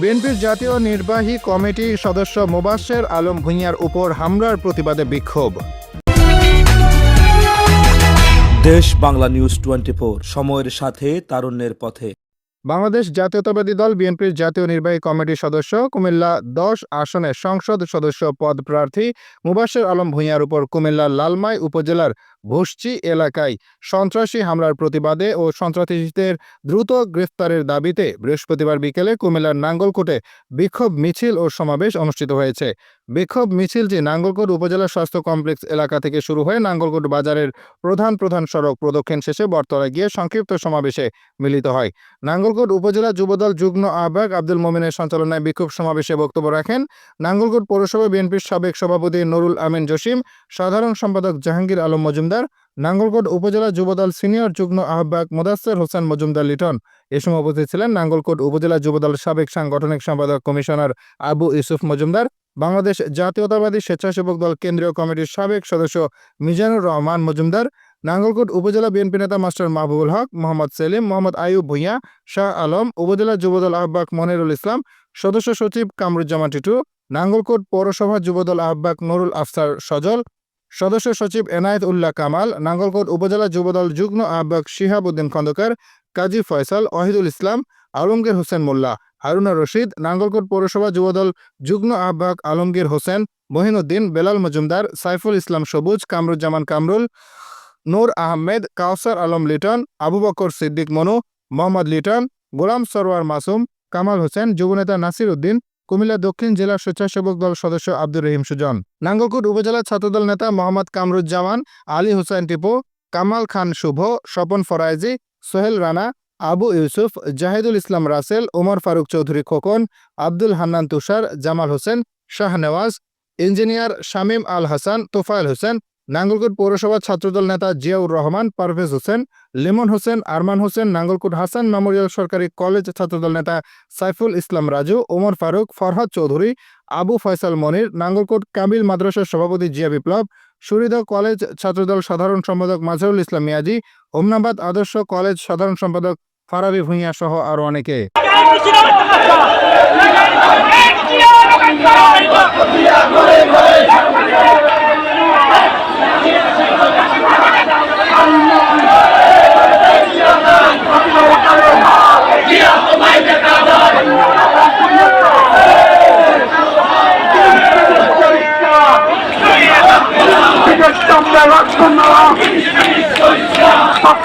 বিএনপির জাতীয় নির্বাহী কমিটি সদস্য মোবাশ্বের আলম ভূঁইয়ার উপর হামলার প্রতিবাদে বিক্ষোভ। দেশ বাংলা নিউজ টোয়েন্টি সময়ের সাথে, তারুণ্যের পথে। বাংলাদেশ জাতীয়তাবাদী দল বিএনপির জাতীয় নির্বাহী কমিটির সদস্য কুমিল্লা দশ আসনের সংসদ সদস্য পদ প্রার্থী মুবাশ্বের আলম ভূঁইয়ার উপর কুমিল্লার লালমাই উপজেলার ভুসচি এলাকায় সন্ত্রাসী হামলার প্রতিবাদে ও সন্ত্রাসীদের দ্রুত গ্রেফতারের দাবিতে বৃহস্পতিবার বিকেলে কুমিল্লার নাঙ্গলকোটে বিক্ষোভ মিছিল ও সমাবেশ অনুষ্ঠিত হয়েছে। বিক্ষোভ মিছিলটি নাঙ্গলকোট উপজেলা স্বাস্থ্য কমপ্লেক্স এলাকা থেকে শুরু হয়ে নাঙ্গলকোট বাজারের প্রধান প্রধান সড়ক প্রদক্ষিণ শেষে বটতলায় গিয়ে সংক্ষিপ্ত সমাবেশে মিলিত হয়। নাঙ্গলকোট উপজেলা যুবদল যুগ্ম আহ্বায়ক আব্দুল মোমিনের সঞ্চালনায় বিক্ষোভ সমাবেশে বক্তব্য রাখেন নাঙ্গলকোট পৌরসভা বিএনপির সাবেক সভাপতি নুরুল আমিন জসিম, সাধারণ সম্পাদক জাহাঙ্গীর আলম মজুমদার, নাঙ্গলকোট উপজেলা যুবদল সিনিয়র যুগ্ম আহ্বায়ক মোদাস্সের হোসেন মজুমদার লিটন। এ সময় উপস্থিত ছিলেন নাঙ্গলকোট উপজেলা যুবদল সাবেক সাংগঠনিক সম্পাদক কমিশনার আবু ইউসুফ মজুমদার বাংলাদেশ জাতীয়তাবাদী স্বেচ্ছাসেবক দল কেন্দ্রীয় কমিটির সাবেক সদস্য মিজানুর রহমান মজুমদার, নাঙ্গলকোট উপজেলা বিএনপি নেতা মাস্টার মাহবুবুল হক, মোহাম্মদ সেলিম, মোহাম্মদ আইয়ুব ভূঁইয়া, শাহ আলম, উপজেলা যুবদল আহ্বাক মনিরুল ইসলাম, সদস্য সচিব কামরুজ্জামান টিটু, নাঙ্গলকোট পৌরসভা যুবদল আহ্বায়ক নুরুল আফসার সজল, সদস্য সচিব এনায়েত উল্লাহ কামাল, নাঙ্গলকোট উপজেলা যুবদল যুগ্ম আহ্বায়ক শিহাব উদ্দিন খন্দকার, কাজী ফয়সাল ওয়াহিদুল ইসলাম, আলমগীর হোসেন মোল্লা। হারুনা রশিদ, নাঙ্গলকোট পৌরসভা যুবদল, যুগ্ম আহ্বায়ক আলমগীর হোসেন, মহিনুদ্দিন, বেলাল মজুমদার, সাইফুল ইসলাম সবুজ, কামরুজ্জামান কামরুল, নূর আহমেদ কাউসার আলম লিটন, আবু বকর সিদ্দিক মনু, মোহাম্মদ লিটন, গোলাম সরওয়ার মাসুম, কামাল হোসেন, যুবনেতা নাসির উদ্দিন, কুমিল্লা দক্ষিণ জেলা স্বেচ্ছাসেবক দল সদস্য আব্দুর রহিম সুজন, নাঙ্গলকোট উপজেলা ছাত্রদল নেতা মোহাম্মদ কামরুজ্জামান, আলী হোসেন টিপু, কামাল খান শুভ, স্বপন ফরাইজি, সোহেল রানা আবু ইউসুফ, জাহিদুল ইসলাম রাসেল ওমর ফারুক চৌধুরী খোকন, আব্দুল হান্নান তুষার, জামাল হোসেন শাহনেওয়াজ ইঞ্জিনিয়ার শামীম আল হাসান, তোফায়েল হোসেন, নাঙ্গলকোট পৌরসভা ছাত্রদল নেতা জিয়াউর রহমান, পারভেজ হোসেন, লিমন হোসেন, আরমান হোসেন, নাঙ্গলকোট হাসান মেমোরিয়াল সরকারি কলেজ ছাত্রদল নেতা সাইফুল ইসলাম রাজু ওমর ফারুক, ফরহাদ চৌধুরী, আবু ফয়সাল মনির, নাঙ্গলকোট কামিল মাদ্রাসার সভাপতি জিয়া বিপ্লব, সুরিদা কলেজ ছাত্রদল সাধারণ সম্পাদক মাজহারুল ইসলাম মিয়াজি হোমনাবাদ আদর্শ কলেজ সাধারণ সম্পাদক ফারাবি ভূঁইয়া সহ আরও অনেকে।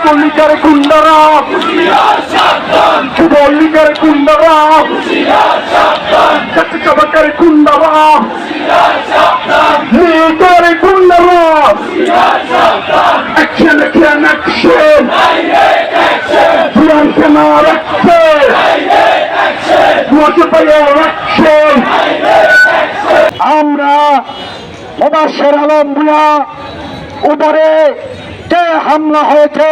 ছাত্রলীগের গুন্ডারা যুবলীগের গুন্ডারা জাতীয়তাবাদের গুন্ডারা লীগের গুন্ডারা অ্যাকশন অ্যাকশন অ্যাকশন পুরান সেনার অ্যাকশন আমরা মোবাশের আলম ভুয়া উপরে যে হামলা হয়েছে,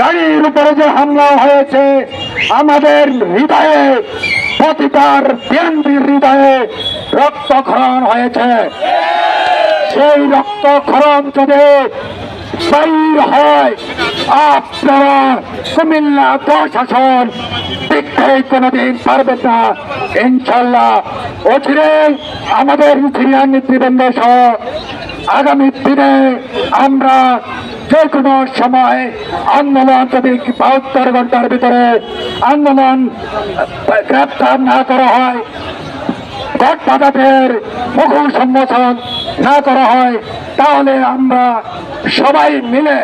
গাড়ির উপরে যে হামলা হয়েছে, আমাদের হৃদয়ে প্রতিটার বিএনপির হৃদয়ে রক্তক্ষরণ হয়েছে। সেই রক্তক্ষরণ যদি বাইর হয়, আপনারা কুমিল্লা প্রশাসন দেখতে কোনোদিন পারবেন না। ইনশাল্লাহ অচিরে আমাদের সিরিয়ান নেতৃবৃন্দ সহ আগামী দিনে আমরা যে কোনো সময় আন্দোলন যদি বাহাত্তর ঘণ্টার ভিতরে আন্দোলন গ্রেপ্তার না করা হয় গডফাদারদের মুখোশ সম্মোচন না করা হয়, তাহলে আমরা সবাই মিলে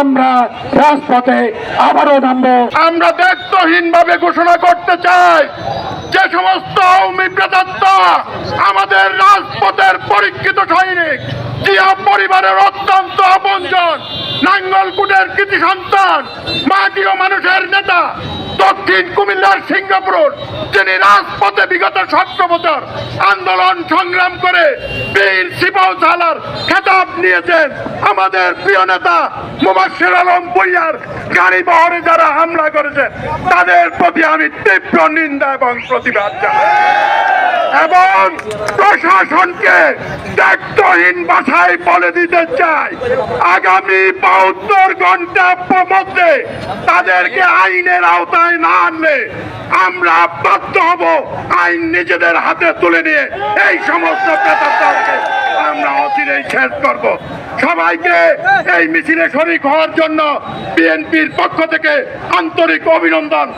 আমরা রাজপথে আবারও নামবো। আমরা দায়িত্বহীন ভাবে ঘোষণা করতে চাই, যে সমস্ত আওয়ামী প্রেতাত্মা আমাদের রাজপথের পরীক্ষিত সৈনিক জিয়া পরিবারের অত্যন্ত আপনজন নাঙ্গলকুটের কৃতি সন্তান মাটি মানুষের নেতা। দক্ষিণ কুমিল্লার সিঙ্গাপুর যিনি রাজপথে বিগত সতেরো বছর আন্দোলন সংগ্রাম করে বীর সিপাহ সালার খেতাব নিয়েছেন আমাদের প্রিয় নেতা মুবাশির আলম বইয়ার গাড়ি বহরে যারা হামলা করেছে, তাদের প্রতি আমি তীব্র নিন্দা এবং প্রতিবাদ জানাই। এবং প্রশাসনকে দায়িত্বহীন ভাষায় বলে দিতে চাই, আগামী বাহাত্তর ঘণ্টার মধ্যে তাদেরকে আইনের আওতায় না আনলে আমরা বাধ্য হব আইন নিজেদের হাতে তুলে নিয়ে। এই সমস্ত পেতারকে আমরা অচিরেই শেষ করব। সবাইকে এই মিছিলে শরিক হওয়ার জন্য বিএনপির পক্ষ থেকে আন্তরিক অভিনন্দন।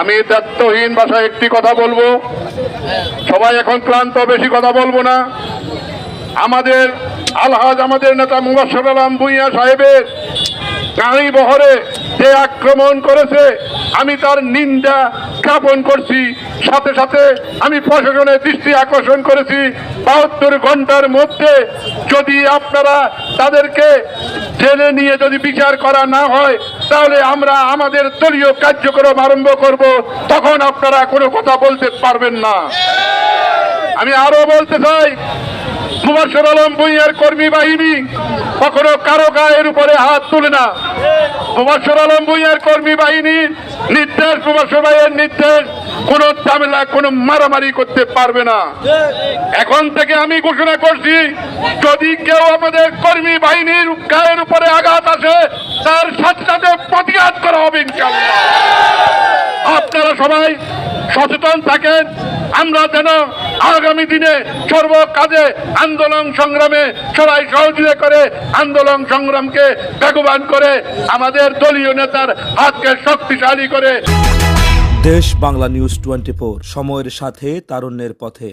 আমি দায়িত্বহীন ভাষায় একটি কথা বলব। সবাই এখন ক্লান্ত, বেশি কথা বলব না। আমাদের আলহাজ আমাদের নেতা মুবাসর আলম ভুইয়া সাহেবের গাড়ি বহরে যে আক্রমণ করেছে আমি তার নিন্দা জ্ঞাপন করছি। সাথে সাথে আমি প্রশাসনের দৃষ্টি আকর্ষণ করেছি। বাহাত্তর ঘণ্টার মধ্যে যদি আপনারা তাদেরকে জেলে নিয়ে যদি বিচার করা না হয়, তাহলে আমরা আমাদের দলীয় কার্যক্রম আরম্ভ করব। তখন আপনারা কোনো কথা বলতে পারবেন না। আমি আরও বলতে চাই সুভাষর আলম ভুইয়ার কর্মী বাহিনী কখনো কারও গায়ের উপরে হাত তুলে না। সুভাষর আলম ভুইয়ার কর্মী বাহিনীর নির্দেশ প্রবাসী ভাইয়ের নির্দেশ, কোন ঝামেলা, কোন মারামারি করতে পারবে না। এখন থেকে আমি ঘোষণা করছি, যদি কেউ আমাদের কর্মী বাহিনীর গায়ের উপরে আঘাত আসে, তার সাথে সাথে প্রতিঘাত করা হবে আপনারা সবাই সচেতন থাকেন। আমরা যেন আগামী দিনে সর্ব কাজে আন্দোলন সংগ্রামে সবাই সহযোগিতা করে আন্দোলন সংগ্রামকে বেগবান করে আমাদের দলীয় নেতার হাতকে শক্তিশালী করে। দেশ বাংলা নিউজ টোয়েন্টি সময়ের সাথে, তারুণ্যের পথে।